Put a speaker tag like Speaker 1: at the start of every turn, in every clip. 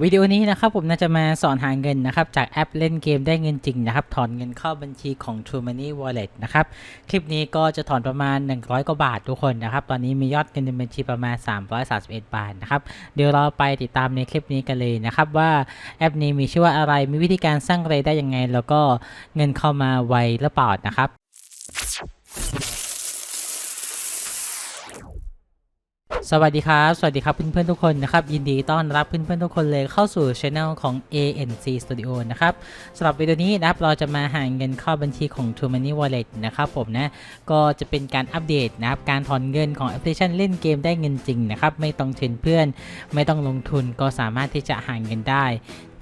Speaker 1: วิดีโอนี้นะครับผมน่าจะมาสอนหาเงินนะครับจากแอปเล่นเกมได้เงินจริงนะครับถอนเงินเข้าบัญชีของ True Money Wallet นะครับคลิปนี้ก็จะถอนประมาณ 100 กว่าบาททุกคนนะครับตอนนี้มียอดเงินในบัญชีประมาณ 331 บาทนะครับเดี๋ยวเราไปติดตามในคลิปนี้กันเลยนะครับว่าแอปนี้มีชื่อว่าอะไรมีวิธีการสร้างรายได้ยังไง แล้วก็เงินเข้ามาไวหรือเปล่านะครับ สวัสดีครับ สวัสดีครับเพื่อนๆทุกคนนะครับ ยินดีต้อนรับเพื่อนๆทุกคนเลยเข้าสู่ช anel ของ ANC Studio นะครับสำหรับวิดีโอนี้นะครับเราจะมาหาเงินเข้าบัญชีของ True Money Wallet นะครับผมนะ ก็จะเป็นการอัปเดตนะครับ การถอนเงินของแอปพลิเคชันเล่นเกมได้เงินจริงนะครับ ไม่ต้องเชิญเพื่อน ไม่ต้องลงทุนก็สามารถที่จะหาเงินได้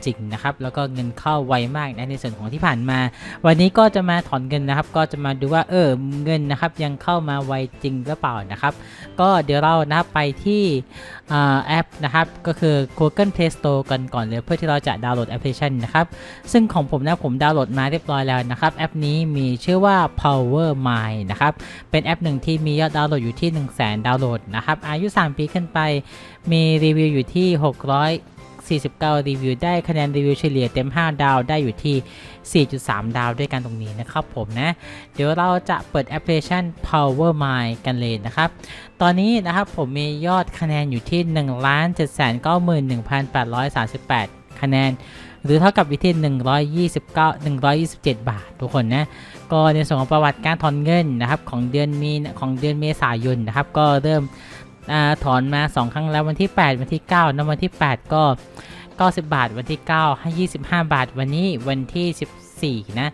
Speaker 1: จริงนะครับแล้วก็เงินเข้าไวมากนะในส่วนของที่ผ่านมา วันนี้ก็จะมาถอนเงินนะครับ ก็จะมาดูว่าเออเงินนะครับยังเข้ามาไวจริงหรือเปล่านะครับ ก็เดี๋ยวเรานะครับไปที่แอปนะครับก็คือ Google Play Store กันก่อนเลยเพื่อที่เราจะดาวน์โหลดแอปพลิเคชันนะครับซึ่งของผมนะผมดาวน์โหลดมาเรียบร้อยแล้วนะครับแอปนี้มีชื่อว่า Power My นะครับเป็นแอปหนึ่งที่มียอดดาวน์โหลดอยู่ที่ 1 0 0 0 0แดาวน์โหลดนะครับอายุ 3 ปีขึ้นไป มีรีวิวอยู่ที่ 49 รีวิว ได้คะแนนรีวิวเฉลี่ยเต็ม 5 ดาวได้อยู่ที่ 4.3 ดาวด้วยกันตรงนี้นะครับผมนะ เดี๋ยวเราจะเปิดแอปพลิเคชัน Power My กันเลยนะครับ ตอนนี้นะครับผมมียอดคะแนนอยู่ที่ 1 7 9 1 8 3 8 คะแนนหรือเท่ากับอยู่ที่129 127 บาท ทุกคนนะ ก็ในส่วนของประวัติการถอนเงินนะครับของเดือนมีของเดือนเมษายนนะครับ ก็เริ่ม อถอนมา 2 ครั้งแล้ววันที่ 8 วันที่9นะวันที่ 8 ก็ 90 บาท วันที่ 9 ให้ 25 บาท วันนี้วันที่ 14 นะ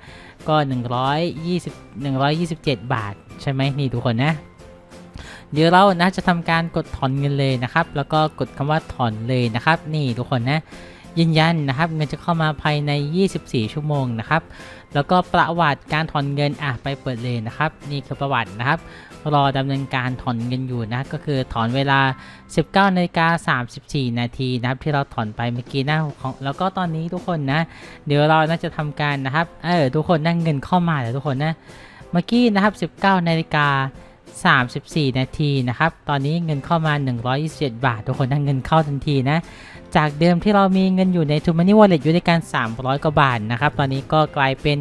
Speaker 1: ก็ 120 127 บาท ใช่ไหมนี่ทุกคนนะ เดี๋ยวเรานะจะทำการกดถอนเงินเลยนะครับ แล้วก็กดคำว่าถอนเลยนะครับ นี่ทุกคนนะ ยืนยันนะครับเงินจะเข้ามาภายใน 24 ชั่วโมงนะครับแล้วก็ประวัติการถอนเงินอะไปเปิดเลยนะครับ นี่คือประวัตินะครับ รอดำเนินการถอนเงินอยู่นะก็คือถอนเวลา 19นาฬิกา34 นาทีนะครับที่เราถอนไปเมื่อกี้นะของแล้วก็ตอนนี้ทุกคนนะ เดี๋ยวเราน่าจะทำการนะครับเออทุกคนนั่งเงินเข้ามาเลยทุกคนนะเมื่อกี้นะครับ 19นาฬิกา34 นาทีนะครับ ตอนนี้เงินเข้ามา 127 บาท ทุกคนได้เงินเข้าทันทีนะ จากเดิมที่เรามีเงินอยู่ใน t ูมานี่วอลเล็ตอยู่ด้วยกัน 300 กว่าบาทนะครับ ตอนนี้ก็กลายเป็น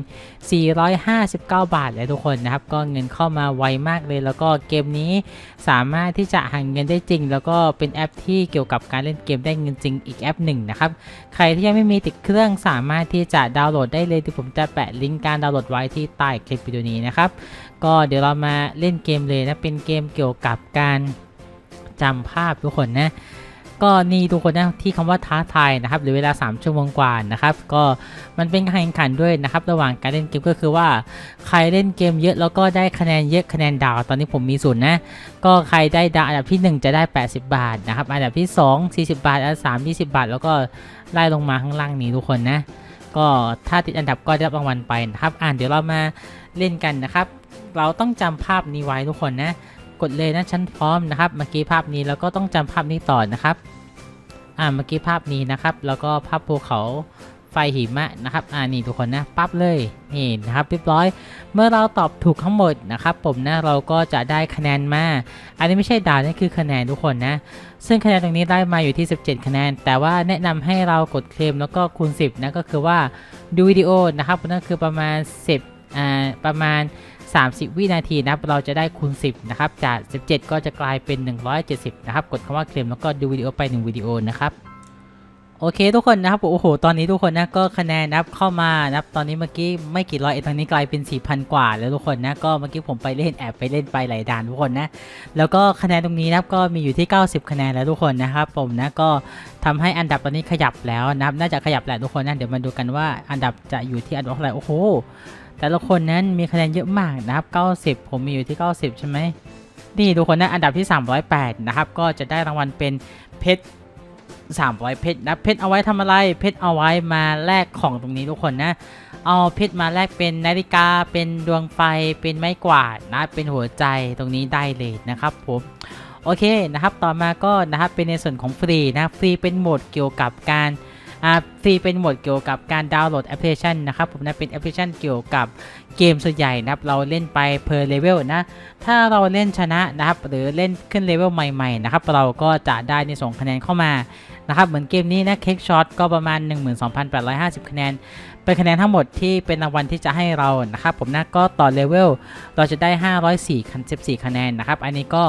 Speaker 1: 459 บาทแล้วทุกคนนะครับ ก็เงินเข้ามาไวมากเลย แล้วก็เกมนี้สามารถที่จะหาเงินได้จริง แล้วก็เป็นแอปที่เกี่ยวกับการเล่นเกมได้เงินจริงอีกแอปหนึ่งนะครับ ใครที่ยังไม่มีติดเครื่องสามารถที่จะดาวน์โหลดได้เลยที่ผมจะแปะลิงก์การดาวน์โหลดไว้ที่ใต้คลิปวิดีโอนี้นะครับ ก็เดี๋ยวเรามาเล่นเกมเลยนะ เป็นเกมเกี่ยวกับการจำภาพทุกคนนะ ก็นี่ทุกคนนะที่คำว่าท้าทายนะครับหรือเวลา 3 ชั่วโมงกว่านะครับก็มันเป็นการแข่งขันด้วยนะครับระหว่างการเล่นเกมก็คือว่าใครเล่นเกมเยอะแล้วก็ได้คะแนนเยอะคะแนนดาวตอนนี้ผมมีศูนย์นะก็ใครได้ดาวอันดับที่ 1 จะได้ 80 บาทนะครับอันดับที่ 2 40 บาทอันดับ3 20 บาท แล้วก็ไล่ลงมาข้างล่างนี้ทุกคนนะก็ถ้าติดอันดับก็ได้รับรางวัลไปนะครับอ่านเดี๋ยวเรามาเล่นกันนะครับ เราต้องจำภาพนี้ไว้ทุกคนนะ กดเลยนะฉันพร้อมนะครับ เมื่อกี้ภาพนี้แล้วก็ต้องจำภาพนี้ต่อนะครับ อ่าเมื่อกี้ภาพนี้นะครับ แล้วก็ภาพภูเขาไฟหิมะนะครับ อ่านี่ทุกคนนะปั๊บเลยนี่นะครับเรียบร้อย เมื่อเราตอบถูกทั้งหมดนะครับผมนะเราก็จะได้คะแนนมา อันนี้ไม่ใช่ดาวนี่คือคะแนนทุกคนนะ ซึ่งคะแนนตรงนี้ได้มาอยู่ที่ 17 คะแนน แต่ว่าแนะนำให้เรากดเคลมแล้วก็คูณ 10 นะก็คือว่าดูวิดีโอนะครับนั่นคือประมาณ 10 อ่าประมาณ 30 วินาทีนะครับเราจะได้คูณ 10 นะครับ จาก 17 ก็จะกลายเป็น 170 นะครับ กดคำว่าเคลมแล้วก็ดูวิดีโอไป 1 วิดีโอนะครับ โอเคทุกคนนะครับ โอ้โห ตอนนี้ทุกคนนะก็คะแนนนับเข้ามานะครับตอนนี้เมื่อกี้ไม่กี่ร้อยเองตอนนี้กลายเป็น 4,000 กว่า แล้วทุกคนนะ ก็เมื่อกี้ผมไปเล่นแอบไปเล่นไปหลายด่านทุกคนนะ แล้วก็คะแนนตรงนี้นะครับก็มีอยู่ที่ 90 คะแนนแล้วทุกคนนะครับผมนะก็ทำให้อันดับตอนนี้ขยับแล้วนะครับ น่าจะขยับแหละทุกคนนะเดี๋ยวมาดูกันว่าอันดับจะอยู่ที่อันดับเท่าไหร่ โอ้โห แต่ละคนนั้นมีคะแนนเยอะมากนะครับ 90 ผมมีอยู่ที่ 90 ใช่ไหมนี่ทุกคนนะอันดับที่ 308 นะครับ ก็จะได้รางวัลเป็นเพชร300 เพชรนะเพชรเอาไว้ทำอะไร เพชรเอาไว้มาแลกของตรงนี้ทุกคนนะ เอาเพชรมาแลกเป็นนาฬิกา เป็นดวงไฟ เป็นไม้กวาดนะ เป็นหัวใจตรงนี้ได้เลยนะครับผมโอเคนะครับ ต่อมาก็นะครับเป็นในส่วนของฟรีนะ ฟรีเป็นโหมดเกี่ยวกับการ อ่าฟรีเป็นโหมดเกี่ยวกับการดาวน์โหลดแอปพลิเคชันนะครับผมนะเป็นแอปพลิเคชันเกี่ยวกับเกมส่วนใหญ่นะครับเราเล่นไป per level นะ ถ้าเราเล่นชนะนะครับ หรือเล่นขึ้นเลเวลใหม่ๆนะครับ เราก็จะได้ในส่งคะแนนเข้ามานะครับเหมือนเกมนี้นะเค้กช็อตก็ประมาณ 12,850 คะแนน เป็นคะแนนทั้งหมดที่เป็นรางวัลที่จะให้เรานะครับผมนะก็ต่อเลเวลเราจะได้ 504คัน14 คะแนนนะครับ อันนี้ก็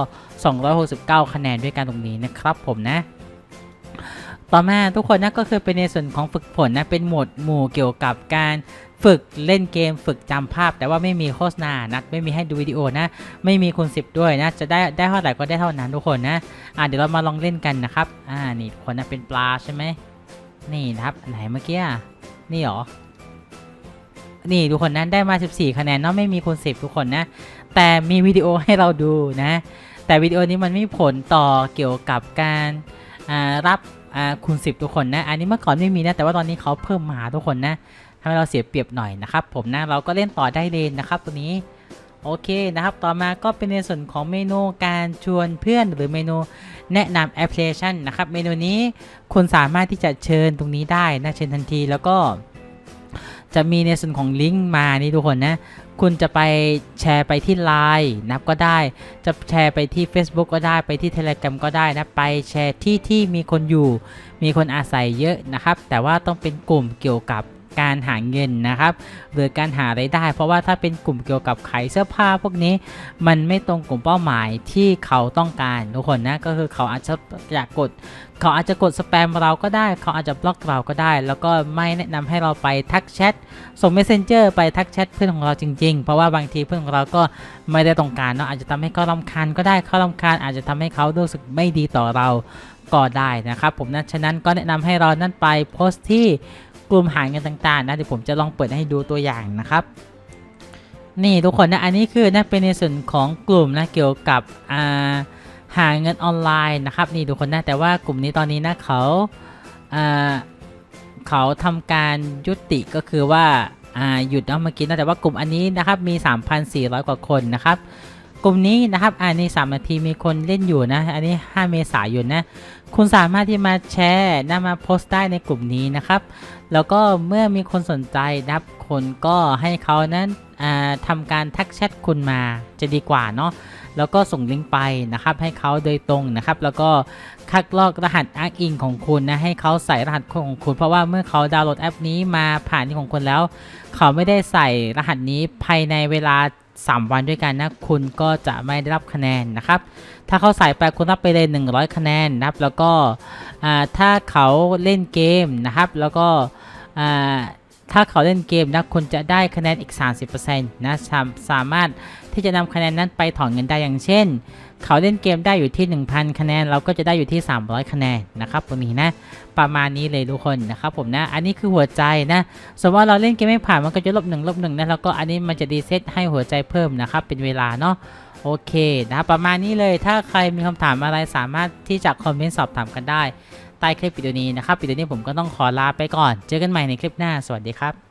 Speaker 1: 269 คะแนนด้วยกันตรงนี้นะครับผมนะ ต่อมาทุกคนนะก็คือเป็นในส่วนของฝึกฝนนะเป็นหมวดหมู่เกี่ยวกับการฝึกเล่นเกมฝึกจำภาพ แต่ว่าไม่มีโฆษณานะไม่มีให้ดูวิดีโอนะ ไม่มีคูณ10ด้วยนะ จะได้ได้เท่าไหร่ก็ได้เท่านั้นทุกคนนะอ่าเดี๋ยวเรามาลองเล่นกันนะครับอ่านี่คนนะเป็นปลาใช่ไหมนี่นะครับอันไหนเมื่อกี้นี่หรอนี่ทุกคนนั้นได้มา 14 คะแนนเนาะไม่มีคูณ10ทุกคนนะ แต่มีวิดีโอให้เราดูนะ แต่วิดีโอนี้มันไม่ผลต่อเกี่ยวกับการรับ อ่าคูณ 10 ทุกคนนะ อันนี้เมื่อก่อนไม่มีนะ แต่ว่าตอนนี้เขาเพิ่มมาทุกคนนะทำให้เราเสียเปรียบหน่อยนะครับ ผมนะ เราก็เล่นต่อได้เลยนะครับตัวนี้ โอเคนะครับ ต่อมาก็เป็นในส่วนของเมนูการชวนเพื่อนหรือเมนูแนะนำแอปพลิเคชันนะครับ เมนูนี้คุณสามารถที่จะเชิญตรงนี้ได้นะ เชิญทันทีแล้วก็ จะมีในส่วนของลิงก์มานี่ทุกคนนะ คุณจะไปแชร์ไปที่ Line นะครับก็ได้ จะแชร์ไปที่ Facebook ก็ได้ไปที่ Telegram ก็ได้นะ ไปแชร์ที่ที่มีคนอยู่ มีคนอาศัยเยอะนะครับ แต่ว่าต้องเป็นกลุ่มเกี่ยวกับ การหาเงินนะครับ หรือการหารายได้ เพราะว่าถ้าเป็นกลุ่มเกี่ยวกับขายเสื้อผ้าพวกนี้ มันไม่ตรงกลุ่มเป้าหมายที่เขาต้องการทุกคนนะก็คือเขาอาจจะอยากกด เขาอาจจะกดสแปมเราก็ได้ เขาอาจจะบล็อกเราก็ได้ แล้วก็ไม่แนะนำให้เราไปทักแชทส่ง messenger ไปทักแชทเพื่อนของเราจริงๆ เพราะว่าบางทีเพื่อนของเราก็ไม่ได้ต้องการเนาะอาจจะทำให้เขารำคาญก็ได้เขารำคาญอาจจะทำให้เขารู้สึกไม่ดีต่อเราก็ได้นะครับผมนะฉะนั้นก็แนะนำให้เรานั่นไปโพสต์ที่ กลุ่มหาเงินต่างๆนะเดี๋ยวผมจะลองเปิดให้ดูตัวอย่างนะครับ นี่ทุกคนนะอันนี้คือนะเป็นในส่วนของกลุ่มนะเกี่ยวกับอ่าหาเงินออนไลน์นะครับนี่ทุกคนนะแต่ว่ากลุ่มนี้ตอนนี้นะเขาเขาทำการยุติก็คือว่าอ่าหยุดเอามากินนะแต่ว่ากลุ่มอันนี้นะครับมี 3,400 กว่าคนนะครับ กลุ่มนี้นะครับอันนี้ 3 นาทีมีคนเล่นอยู่นะอันนี้ 5 เมษายนนะ คุณสามารถที่มาแชร์นะมาโพสต์ได้ในกลุ่มนี้นะครับ แล้วก็เมื่อมีคนสนใจนะครับคนก็ให้เขานั้นอ่าทำการทักแชทคุณมาจะดีกว่าเนาะแล้วก็ส่งลิงก์ไปนะครับให้เขาโดยตรงนะครับ แล้วก็คัดลอกรหัสอ้างอิงของคุณนะให้เขาใส่รหัสของคุณ เพราะว่าเมื่อเขาดาวน์โหลดแอปนี้มาผ่านที่ของคุณแล้ว เขาไม่ได้ใส่รหัสนี้ภายในเวลา 3 วันด้วยกันนะ คุณก็จะไม่ได้รับคะแนนนะครับ ถ้าเขาใส่ไปคุณรับไปเลย 100 คะแนนนะครับ แล้วก็ถ้าเขาเล่นเกมนะครับ แล้วก็ ถ้าเขาเล่นเกมนะคุณจะได้คะแนนอีก 30%นะสามารถที่จะนำคะแนนนั้นไปถอนเงินได้อย่างเช่น เขาเล่นเกมได้อยู่ที่ 1,000 คะแนน เราก็จะได้อยู่ที่ 300 คะแนนนะครับตรงนี้นะประมาณนี้เลยทุกคนนะครับผมนะอันนี้คือหัวใจนะสมมติว่าเราเล่นเกมไม่ผ่านมันก็จะลบหนึ่งลบหนึ่งนะแล้วก็อันนี้มันจะรีเซตให้หัวใจเพิ่มนะครับเป็นเวลาเนาะโอเคนะครับประมาณนี้เลยถ้าใครมีคำถามอะไรสามารถที่จะคอมเมนต์สอบถามกันได้ ใต้คลิปวิดีโอนี้นะครับวิดีโอนี้ผมก็ต้องขอลาไปก่อน เจอกันใหม่ในคลิปหน้า สวัสดีครับ